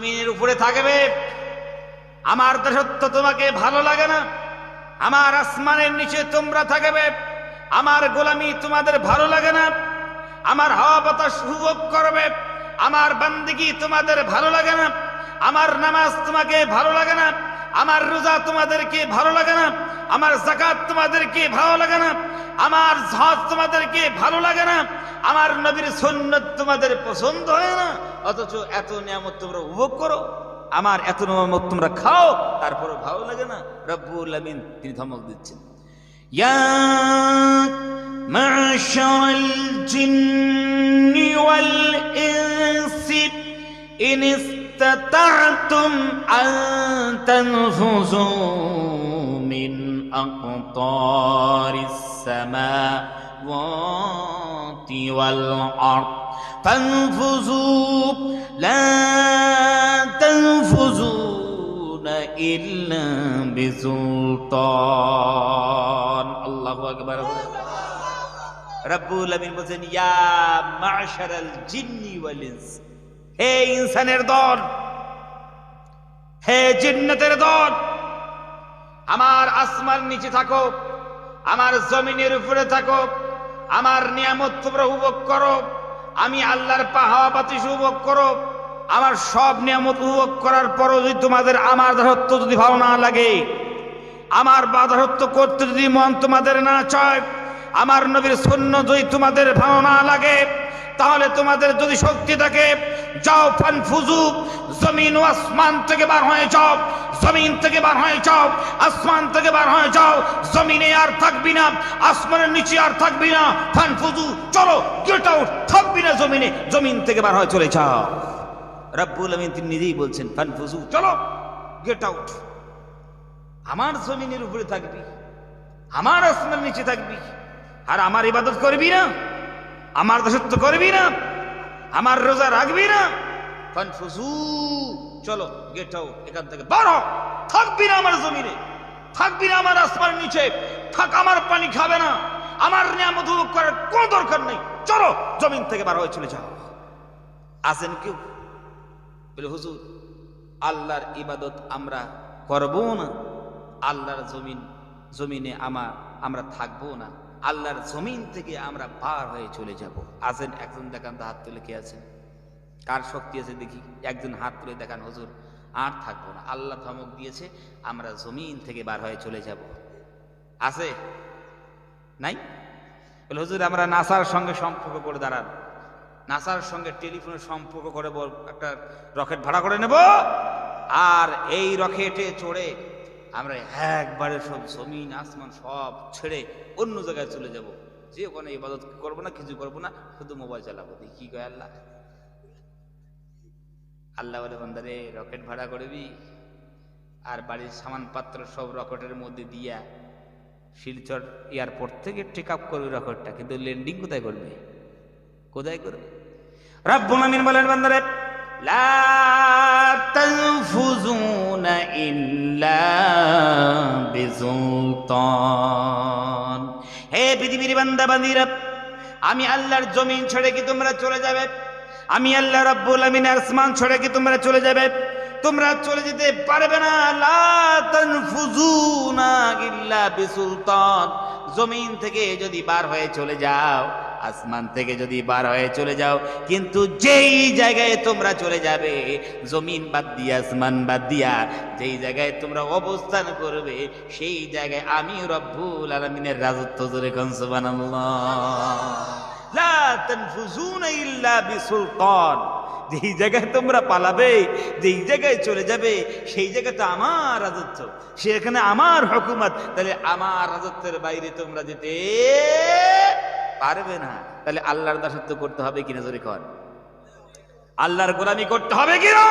জমিনের উপরে থাকবে। আমার দাসত্ব তোমাকে ভালো লাগে না। আমার আসমানের নিচে তোমরা থাকবে। আমার গোলামি তোমাদের ভালো লাগে না। আমার হাওয়া বাতাস উপভোগ করবে। আমার বান্দিগি তোমাদের ভালো লাগে না। আমার নামাজ তোমাকে ভালো লাগে না। আমার রোজা তোমাদেরকে ভালো লাগে না আমার জাকাত তোমাদেরকে ভালো লাগে না আমার হজ তোমাদেরকে ভালো লাগে না আমার নবীর সন্ন্যত তোমাদের পছন্দ হয় না অথচ এত নিয়ামত তোমরা উপভোগ করো আমার এত নিয়ামত তোমরা খাও তারপরে ভালো লাগে না রব্বুল আমিন তিনি ধমক দিচ্ছেন يا معشر الجن والإنس إن استطعتم أن تنفذوا من أقطار السماوات والأرض. فانفذوا لا تنفذون إلا بسلطان. الله أكبر. رب العالمين يا معشر الجن والإنس. হে ইনসানের দল, হে জিন্নাতের দল, আমার আসমান নিচে থাকো, আমার জমিনের উপরে থাকো, আমার নিয়ামত তোমরা উপভোগ করো, আমি আল্লাহর পাহাওয়া বাতিস উপভোগ করো, আমার সব নিয়ামত উপভোগ করার পরও যদি তোমাদের আমার দাসত্ব যদি ভালো না লাগে, আমার বাধারত্ব করতে যদি মন তোমাদের না চায়, আমার নবীর সৈন্য যদি তোমাদের ভালো না লাগে তাহলে তোমাদের যদি শক্তি থাকে, যাও ফান ফুজু, জমিন ও আসমান থেকে বার হয়ে যাও, জমিন থেকে বার হয়ে যাও, আসমান থেকে বার হয়ে যাও, জমিনে আর থাকবি না, আসমানের নিচে আর থাকবি না, ফান ফুজু, চলো, গেট আউট, থাকবি না জমিনে, জমিন থেকে বার হয়ে চলে যাও। রব্বুল আমিন তিনি নিজেই বলছেন, ফান ফুজু, চলো, গেট আউট, আমার জমিনের উপরে থাকবি, আমার আসমানের নিচে থাকবি, আর আমার ইবাদত করবি না? আমার দাসত্ব করবি না, আমার রোজা রাখবি না। কনফুজু চলো গেট এখান থেকে বার। থাকবি না আমার জমিনে, থাকবি না আমার আসমানের নিচে, থাক আমার পানি খাবে না, আমার নিয়ামত উপভোগ করার কোনো দরকার নেই। চলো, জমিন থেকে বার হয়ে চলে যাও। আসেন কেউ? বলে, হুজুর, আল্লাহর ইবাদত আমরা করব না, আল্লাহর জমিন, জমিনে আমার, আমরা থাকব না। আল্লাহর জমিন থেকে আমরা পার হয়ে চলে যাব। আছেন একজন দেখান তো হাত তুলে কে আছেন? কার শক্তি আছে দেখি? একজন হাত তুলে দেখান, হজুর, আর থাকব না। আল্লাহ ধমক দিয়েছে, আমরা জমিন থেকে বার হয়ে চলে যাব। আছে? নাই? হুজুর, আমরা নাসার সঙ্গে সম্পর্ক করে দাঁড়ান। নাসার সঙ্গে টেলিফোনে সম্পর্ক করে একটা রকেট ভাড়া করে নেব। আর এই রকেটে চড়ে আমরা একবারে সব জমিন, আসমান সব ছেড়ে অন্য জায়গায় চলে যাব। যে ওখানে ইবাদত করব না, কিছু করব না, শুধু মোবাইল চালাবো। দেখি কি কয় আল্লাহ। আল্লাহ বলে, বন্দারে, রকেট ভাড়া করবি আর বাড়ির সামানপত্র সব রকেটের মধ্যে দিয়া শিলচর এয়ারপোর্ট থেকে টেক আপ করবে রকেটটা। কিন্তু ল্যান্ডিং কোথায় করবে? কোথায় করবে? রব্বুল আমিন বলেন, বান্দারে, লা ইল্লা বিসুলতান হে পৃথিবীর বান্দা বান্দিরা, আমি আল্লাহর জমিন ছেড়ে কি তোমরা চলে যাবে? আমি আল্লাহ রাব্বুল আমিন আসমান ছেড়ে কি তোমরা চলে যাবে? তোমরা চলে যেতে পারবে না। লা তানফুজুনা ইল্লা বিসুলতান। জমিন থেকে যদি বার হয়ে চলে যাও আসমান থেকে যদি বার হয়ে চলে যাও, কিন্তু যেই জায়গায় তোমরা চলে যাবে, জমিন বাদ দিয়া, আসমান বাদ দিয়া, যেই জায়গায় তোমরা অবস্থান করবে, সেই জায়গায় আমি রব্বুল আলমিনের রাজত্ব জোরে কোন সুবহানাল্লাহ। লা তানফুজুনা ইল্লা বিসুলতান। যেই জায়গায় তোমরা পালাবে, যেই জায়গায় চলে যাবে, সেই জায়গাটা আমার রাজত্ব। সেখানে আমার হুকুমত। তাহলে আমার রাজত্বের বাইরে তোমরা যেতে পারবে না, তাহলে আল্লাহর দাসত্ব করতে হবে কিনা জোরে কর। আল্লাহর গোলামি করতে হবে কিনা?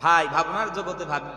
ভাই, ভাবনার জগতে ভাবি